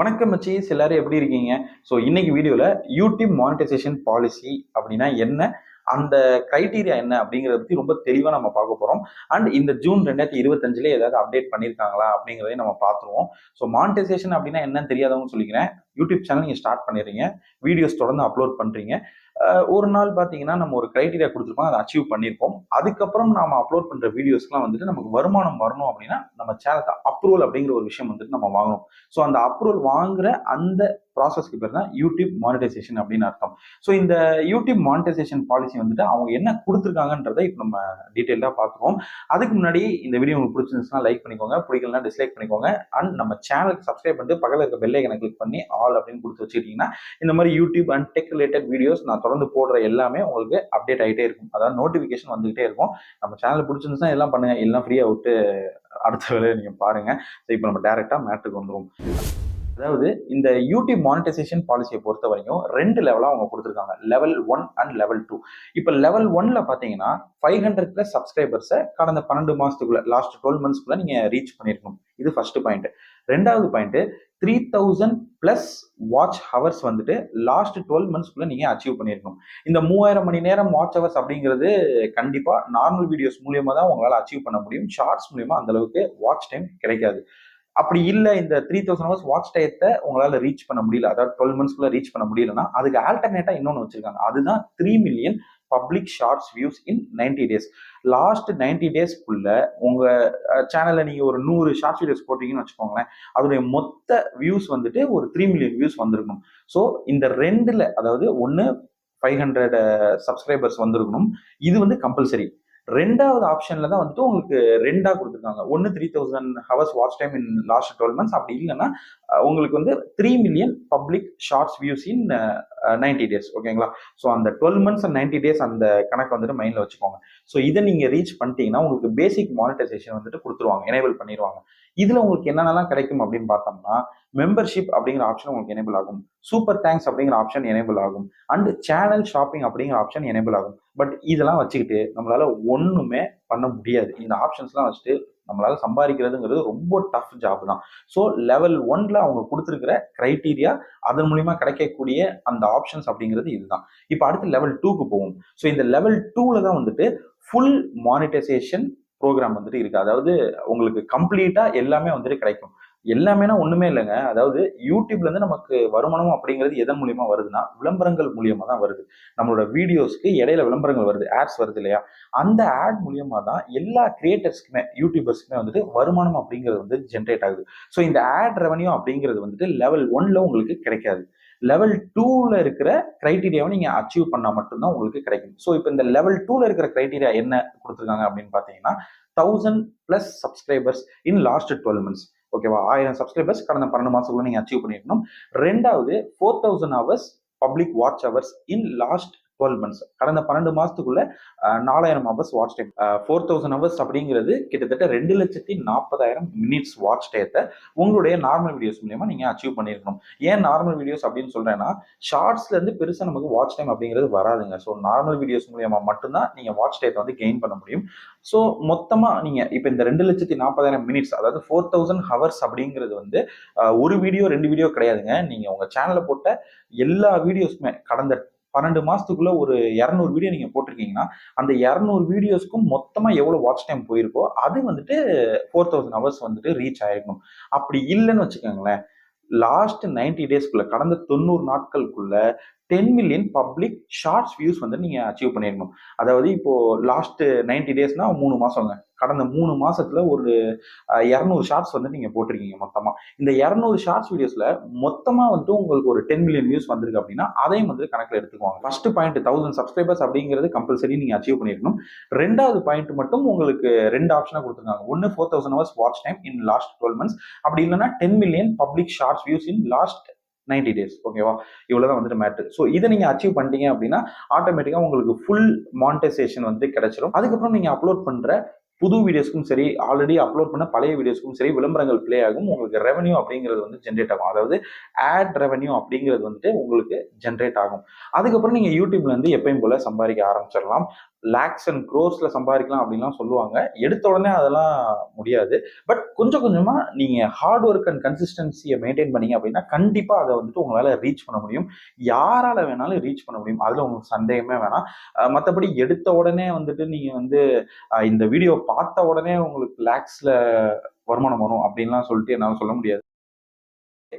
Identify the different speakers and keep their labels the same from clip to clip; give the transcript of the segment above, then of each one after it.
Speaker 1: வணக்கம் மச்சீஸ் எல்லாரும் எப்படி இருக்கீங்க? ஸோ இன்னைக்கு வீடியோவில் யூடியூப் மானிட்டைசேஷன் பாலிசி அப்படின்னா என்ன? அந்த கிரைட்டீரியா என்ன அப்படிங்கிறத பற்றி ரொம்ப தெளிவாக நம்ம பார்க்க போகிறோம் அண்ட் இந்த ஜூன் ரெண்டாயிரத்தி இருபத்தஞ்சில் ஏதாவது அப்டேட் பண்ணியிருக்காங்களா அப்படிங்கிறதையும் நம்ம பார்த்துருவோம். ஸோ மானிட்டைசேஷன் அப்படின்னா என்னன்னு தெரியாதவங்க சொல்லிக்கிறேன். யூடியூப் சேனல் நீங்கள் ஸ்டார்ட் பண்ணிடுறீங்க. வீடியோஸ் தொடர்ந்து அப்லோட் பண்ணுறீங்க ஒரு நாள் பார்த்தீங்கன்னா நம்ம ஒரு கிரைட்டீரியா கொடுத்துருப்போம் அதை அச்சீவ் பண்ணியிருப்போம். அதுக்கப்புறம் நாம அப்லோட் பண்ணுற வீடியோஸ்லாம் வந்துட்டு நமக்கு வருமானம் வரணும் அப்படின்னா நம்ம சேனலுக்கு அப்ரூவல் அப்படிங்கிற ஒரு விஷயம் வந்துட்டு நம்ம வாங்கணும். ஸோ அந்த அப்ரூவல் வாங்குற அந்த ப்ராசஸ்க்கு பேர் தான் யூடியூப் மானிட்டைசேஷன் அப்படின்னு அர்த்தம். ஸோ இந்த யூடியூப் மானிட்டைசேஷன் பாலிசி வந்துட்டு அவங்க என்ன கொடுத்துருக்காங்கன்றதை இப்போ நம்ம டீட்டெயிலாக பார்த்துருவோம். அதுக்கு முன்னாடி இந்த வீடியோ உங்களுக்கு பிடிச்சிருந்துச்சுன்னா லைக் பண்ணிக்கோங்க. பிடிக்கலனா டிஸ்லைக் பண்ணிக்கோங்க. அண்ட் நம்ம சேனலுக்கு சப்ஸ்கிரைப் பண்ணிட்டு பக்கத்தில் இருக்க பெல் ஐக்கனை கிளிக் பண்ணி ஆல் அப்படின்னு கொடுத்து வச்சுக்கிட்டிங்கன்னா இந்த மாதிரி YouTube and tech related videos நான் தொடர்ந்து போடுற எல்லாமே உங்களுக்கு அப்டேட் ஆகிட்டே இருக்கும். அதாவது நோட்டிஃபிகேஷன் வந்துகிட்டே இருக்கும். நம்ம சேனல் பிடிச்சிருந்துச்சுன்னா எல்லாம் பண்ணுங்க. எல்லாம் ஃப்ரீயாக விட்டு அடுத்த வேலையை நீங்கள் பாருங்கள் ஸோ இப்போ நம்ம டேரெக்டாக மேட்ருக்கு வந்துடும் அதாவது இந்த யூடியூப் மானிட்டைசேஷன் பாலிசியை பொறுத்த வரைக்கும் ரெண்டு லெவலாக அவங்க கொடுத்துருக்காங்க. Level one and level two இப்போ லெவல் ஒன்ல பார்த்தீங்கன்னா ஃபைவ் ஹண்ட்ரட் ப்ளஸ் சப்ஸ்கிரைபர்ஸை கடந்த பன்னெண்டு மாதத்துக்குள்ள லாஸ்ட் டுவெல் மந்த்ஸ்க்குள்ள நீங்கள் ரீச் பண்ணியிருக்கணும் இது ஃபர்ஸ்ட் பாயிண்ட் ரெண்டாவது point three thousand plus watch hours வந்துட்டு லாஸ்ட் டுவெல் மந்த்ஸ்க்குள்ள நீங்கள் அச்சீவ் பண்ணியிருக்கணும். இந்த மூவாயிரம் மணி நேரம் வாட்ச் ஹவர்ஸ் அப்படிங்கிறது கண்டிப்பாக நார்மல் வீடியோஸ் மூலியமாக தான் உங்களால் அச்சீவ் பண்ண முடியும். ஷார்ட்ஸ் மூலியமா அந்த அளவுக்கு வாட்ச் டைம் கிடைக்காது. அப்படி இல்லை இந்த த்ரீ தௌசண்ட் ஹவர்ஸ் வாட்ச் டயத்தை உங்களால் ரீச் பண்ண முடியல. அதாவது டுவெல் மந்த்ஸ்க்குள்ள ரீச் பண்ண முடியலன்னா அதுக்கு ஆல்டர்னேட்டாக இன்னொன்று வச்சிருக்காங்க. அதுதான் three million public shorts views in ninety days last ninety டேஸ்க்குள்ள உங்க சேனல்ல நீங்க ஒரு நூறு ஷார்ட்ஸ் வீடியோஸ் போட்டீங்கன்னு வச்சுக்கோங்களேன். அதோடைய மொத்த வியூஸ் வந்துட்டு ஒரு த்ரீ மில்லியன் வியூஸ் வந்திருக்கணும். ஸோ இந்த ரெண்டுல அதாவது ஒன்று ஃபைவ் ஹண்ட்ரட் சப்ஸ்கிரைபர்ஸ் வந்திருக்கணும். இது வந்து கம்பல்சரி ரெண்டாவது ஆப்ஷன்ல தான் வந்துட்டு உங்களுக்கு ரெண்டா கொடுத்துருக்காங்க. ஒன்று three thousand hours watch time in last twelve months அப்படி இல்லைன்னா உங்களுக்கு வந்து three million public shorts views in ninety days ஓகேங்களா ஸோ அந்த twelve months and ninety days அந்த கணக்கு வந்துட்டு மைண்டில் வச்சுக்கோங்க. ஸோ இதை நீங்கள் ரீச் பண்ணிட்டீங்கன்னா உங்களுக்கு பேசிக் மானிட்டைசேஷன் வந்துட்டு கொடுத்துருவாங்க. எனேபிள் பண்ணிடுவாங்க இதில் உங்களுக்கு என்னென்னலாம் கிடைக்கும் அப்படின்னு பார்த்தோம்னா மெம்பர்ஷிப் அப்படிங்கிற ஆப்ஷன் உங்களுக்கு எனேபிள் ஆகும். சூப்பர் தேங்க்ஸ் அப்படிங்கிற ஆப்ஷன் எனேபிள் ஆகும். அண்ட் சேனல் ஷாப்பிங் அப்படிங்கிற ஆப்ஷன் எனேபிள் ஆகும். பட் இதெல்லாம் வச்சுக்கிட்டு நம்மளால ஒன்றுமே பண்ண முடியாது. இந்த ஆப்ஷன்ஸ்லாம் வச்சுட்டு நம்மளால சம்பாதிக்கிறதுங்கிறது ரொம்ப டஃப் ஜாப் தான். ஸோ லெவல் ஒன்ல அவங்க கொடுத்துருக்கிற கிரைட்டீரியா அதன் மூலியமா கிடைக்கக்கூடிய அந்த ஆப்ஷன்ஸ் அப்படிங்கிறது இதுதான். இப்போ அடுத்து லெவல் டூக்கு போகும் ஸோ இந்த லெவல் டூல தான் வந்துட்டு ஃபுல் மானிட்டைசேஷன் ப்ரோக்ராம் வந்துட்டு இருக்கு. அதாவது உங்களுக்கு கம்ப்ளீட்டா எல்லாமே வந்துட்டு கிடைக்கும். எல்லாமேனா ஒண்ணுமே இல்லைங்க. அதாவது யூடியூப்ல இருந்து நமக்கு வருமானம் அப்படிங்கிறது எதன் மூலியமா வருதுன்னா விளம்பரங்கள் மூலியமா தான் வருது. நம்மளோட வீடியோஸ்க்கு இடையில விளம்பரங்கள் வருது. ஆட்ஸ் வருது இல்லையா? அந்த ஆட் மூலியமா தான் எல்லா கிரியேட்டர்ஸ்க்குமே யூடியூபர்ஸ்க்குமே வந்துட்டு வருமானம் அப்படிங்கிறது வந்து ஜென்ரேட் ஆகுது. ஸோ இந்த ஆட் ரெவன்யூ அப்படிங்கிறது வந்துட்டு லெவல் ஒன்ல உங்களுக்கு கிடைக்காது. லெவல் டூவில் இருக்கிற க்ரைட்டீரியாவை நீங்கள் அச்சீவ் பண்ணால் மட்டும்தான் உங்களுக்கு கிடைக்கும். ஸோ இப்போ இந்த லெவல் டூவில் இருக்கிற க்ரைட்டீரியா என்ன கொடுத்துருக்காங்க அப்படின்னு பார்த்தீங்கன்னா thousand plus subscribers in last twelve months ஓகேவா ஆயிரம் சப்ஸ்கிரைபர்ஸ் கடந்த பன்னெண்டு மாதத்துக்குள்ள நீங்கள் அச்சீவ் பண்ணிருக்கணும் ரெண்டாவது four thousand hours public watch hours in last twelve months கடந்த பன்னெண்டு மாதத்துக்குள்ள நாலாயிரம் hours watch time four thousand hours அப்படிங்கிறது கிட்டத்தட்ட ரெண்டு லட்சத்தி நாற்பதாயிரம் மினிட்ஸ் வாட்ச் டயத்தை உங்களுடைய நார்மல் வீடியோஸ் மூலயமா நீங்க அச்சீவ் பண்ணியிருக்கணும். ஏன் நார்மல் வீடியோஸ் அப்படின்னு சொல்றேன்னா ஷார்ட்ஸ்ல இருந்து நமக்கு வாட்ச் டைம் அப்படிங்கிறது வராதுங்க. ஸோ நார்மல் வீடியோஸ் மூலயமா மட்டும்தான் நீங்க வாட்ச் டயத்தை வந்து கெயின் பண்ண முடியும். ஸோ மொத்தமாக நீங்கள் இப்போ இந்த ரெண்டு லட்சத்தி நாற்பதாயிரம் மினிட்ஸ் அதாவது ஃபோர் தௌசண்ட் ஹவர்ஸ் அப்படிங்கிறது வந்து ஒரு வீடியோ ரெண்டு வீடியோ கிடையாதுங்க. நீங்கள் உங்கள் சேனலில் போட்ட எல்லா வீடியோஸுமே கடந்த பன்னெண்டு மாசத்துக்குள்ள ஒரு இரநூறு வீடியோ நீங்க போட்டிருக்கீங்கன்னா அந்த இரநூறு வீடியோஸ்க்கும் மொத்தமா எவ்வளவு வாட்ச் டைம் போயிருக்கோ அது வந்துட்டு ஃபோர் தௌசண்ட் ஹவர்ஸ் வந்துட்டு ரீச் ஆயிருக்கணும் அப்படி இல்லைன்னு வச்சுக்கோங்களேன் லாஸ்ட் நைன்டி டேஸ்க்குள்ள கடந்த தொண்ணூறு நாட்களுக்குள்ள ten million public shorts views வந்து நீங்கள் அச்சீவ் பண்ணிடணும் அதாவது இப்போது லாஸ்ட்டு நைன்டி டேஸ்னா மூணு மாதங்க கடந்த மூணு மாசத்துல ஒரு இரநூறு ஷார்ட்ஸ் வந்து நீங்க போட்டிருக்கீங்க மொத்தமா. இந்த இரநூறு ஷார்ட்ஸ் வீடியோஸ்ல மொத்தமா வந்து உங்களுக்கு ஒரு டென் மில்லியன் வியூஸ் வந்திருக்கு அப்படின்னா அதையும் வந்து கணக்கில் எடுத்துக்குவாங்க. ஃபர்ஸ்ட் பாயிண்ட் தௌசண்ட் சப்ஸ்கிரைபர்ஸ் அப்படிங்கிறது கம்பல்சரி நீங்க அச்சீவ் பண்ணிருக்கணும். ரெண்டாவது பாயிண்ட் மட்டும் உங்களுக்கு ரெண்டு ஆப்ஷனா கொடுத்துருக்காங்க. ஒன்னு four thousand hours watch time in last twelve months அப்படி இல்லைன்னா ten million public shorts views in last ninety days ஓகேவா இவ்வளோதான் வந்துட்டு மேட்ரு ஸோ இதை நீங்கள் அச்சீவ் பண்ணிட்டீங்க அப்படின்னா ஆட்டோமேட்டிக்காக உங்களுக்கு ஃபுல் மானிட்டைசேஷன் வந்து கிடைச்சிடும் அதுக்கப்புறம் நீங்கள் அப்லோட் பண்ணுற புது வீடியோஸ்க்கும் சரி ஆல்ரெடி அப்லோட் பண்ண பழைய வீடியோஸ்க்கும் சரி விளம்பரங்கள் ப்ளே ஆகும். உங்களுக்கு ரெவன்யூ அப்படிங்கிறது வந்து ஜென்ரேட் ஆகும். அதாவது ஆட் ரெவன்யூ அப்படிங்கிறது வந்துட்டு உங்களுக்கு ஜென்ரேட் ஆகும். அதுக்கப்புறம் நீங்கள் யூடியூப்லேருந்து எப்பயும் போல சம்பாதிக்க ஆரம்பிச்சிடலாம். லேக்ஸ் அண்ட் க்ரோஸ்ல சம்பாதிக்கலாம் அப்படின்லாம் சொல்லுவாங்க. எடுத்த உடனே அதெல்லாம் முடியாது. பட் கொஞ்சம் கொஞ்சமா நீங்க ஹார்ட் ஒர்க் அண்ட் கன்சிஸ்டன்சியை மெயின்டைன் பண்ணீங்க அப்படின்னா கண்டிப்பா அதை வந்துட்டு உங்களால ரீச் பண்ண முடியும். யாரால வேணாலும் ரீச் பண்ண முடியும். அதுல உங்களுக்கு சந்தேகமே வேணாம். மற்றபடி எடுத்த உடனே வந்துட்டு நீங்க வந்து இந்த வீடியோ பார்த்த உடனே உங்களுக்கு லேக்ஸ்ல வருமானம் வரும் அப்படின்லாம் சொல்லிட்டு என்னால் சொல்ல முடியாது.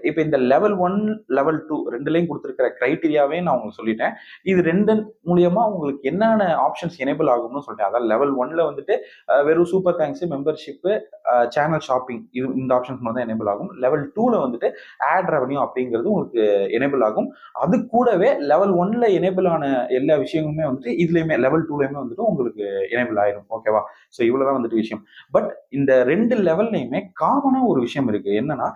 Speaker 1: இப்போ இந்த லெவல் ஒன் லெவல் டூ ரெண்டுலையும் கொடுத்துருக்கிற க்ரைட்டீரியாவே நான் உங்களுக்கு சொல்லிட்டேன். இது ரெண்டு மூலியமா உங்களுக்கு என்னென்ன ஆப்ஷன்ஸ் எனேபிள் ஆகும்னு சொல்லிட்டேன். அதாவது லெவல் ஒன்ல வந்துட்டு வெறும் super thanks membership channel shopping இது இந்த ஆப்ஷன்ஸ் மட்டும் தான் எனேபிள் ஆகும் லெவல் டூல வந்துட்டு ஆட் ரெவன்யூ அப்படிங்கிறது உங்களுக்கு எனேபிள் ஆகும். அது கூடவே லெவல் ஒன்ல எனேபிள் ஆன எல்லா விஷயங்களுமே வந்துட்டு இதுலயுமே லெவல் டூலயுமே வந்துட்டு உங்களுக்கு எனேபிள் ஆயிரும். ஓகேவா ஸோ இவ்வளவுதான் வந்துட்டு விஷயம். பட் இந்த ரெண்டு லெவல்லையுமே காமனா ஒரு விஷயம் இருக்கு. என்னன்னா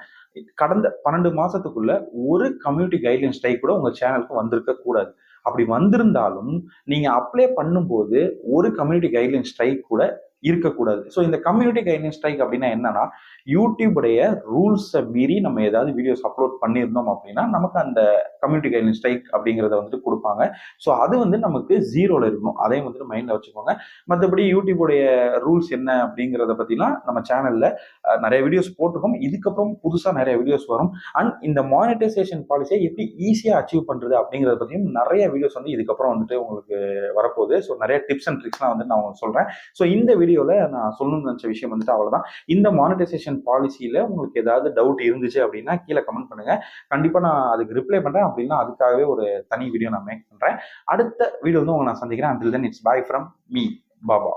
Speaker 1: கடந்த பன்னெண்டு மாசத்துக்குள்ள ஒரு கம்யூனிட்டி கைட்லைன் ஸ்ட்ரைக் கூட உங்க சேனலுக்கு வந்திருக்க கூடாது. அப்படி வந்திருந்தாலும் நீங்க அப்ளை பண்ணும்போது ஒரு கம்யூனிட்டி கைட்லைன் ஸ்ட்ரைக் கூட இருக்கக்கூடாது. ஸோ இந்த கம்யூனிட்டி கைட்லைன் ஸ்ட்ரைக் அப்படின்னா என்னன்னா யூடியூபுடைய ரூல்ஸை மீறி நம்ம ஏதாவது வீடியோஸ் அப்லோட் பண்ணியிருந்தோம் அப்படின்னா நமக்கு அந்த கம்யூனிட்டி கைட்லைன் ஸ்ட்ரைக் அப்படிங்கிறத வந்துட்டு கொடுப்பாங்க. ஸோ அது வந்து நமக்கு ஜீரோவில் இருக்கணும். அதையும் வந்துட்டு மைண்டில் வச்சுக்கோங்க. மற்றபடி யூடியூபுடைய ரூல்ஸ் என்ன அப்படிங்கிறத பற்றிலாம் நம்ம சேனலில் நிறைய வீடியோஸ் போட்டிருக்கோம். இதுக்கப்புறம் புதுசாக நிறைய வீடியோஸ் வரும். அண்ட் இந்த மானிட்டைசேஷன் பாலிசியை எப்படி ஈஸியாக அச்சீவ் பண்ணுறது அப்படிங்கிறத பற்றியும் நிறைய வீடியோஸ் வந்து இதுக்கப்புறம் வந்துட்டு உங்களுக்கு வரப்போகுது. ஸோ நிறைய டிப்ஸ் அண்ட் ட்ரிக்ஸ்லாம் வந்து நான் உங்களுக்கு ஸோ இந்த வீடியோ வீடியோவில் நான் சொல்லணும்னு நினச்ச விஷயம் வந்துட்டு அவ்வளோதான் இந்த மானிட்டைசேஷன் பாலிசியில உங்களுக்கு ஏதாவது டவுட் இருந்துச்சு அப்படின்னா கீழே கமெண்ட் பண்ணுங்க. கண்டிப்பா நான் அதுக்கு ரிப்ளை பண்றேன். அப்படின்னா அதுக்காகவே ஒரு தனி வீடியோ நான் மேக் பண்றேன். அடுத்த வீடியோ வந்து உங்களை நான் சந்திக்கிறேன். Until then it's bye from me Baba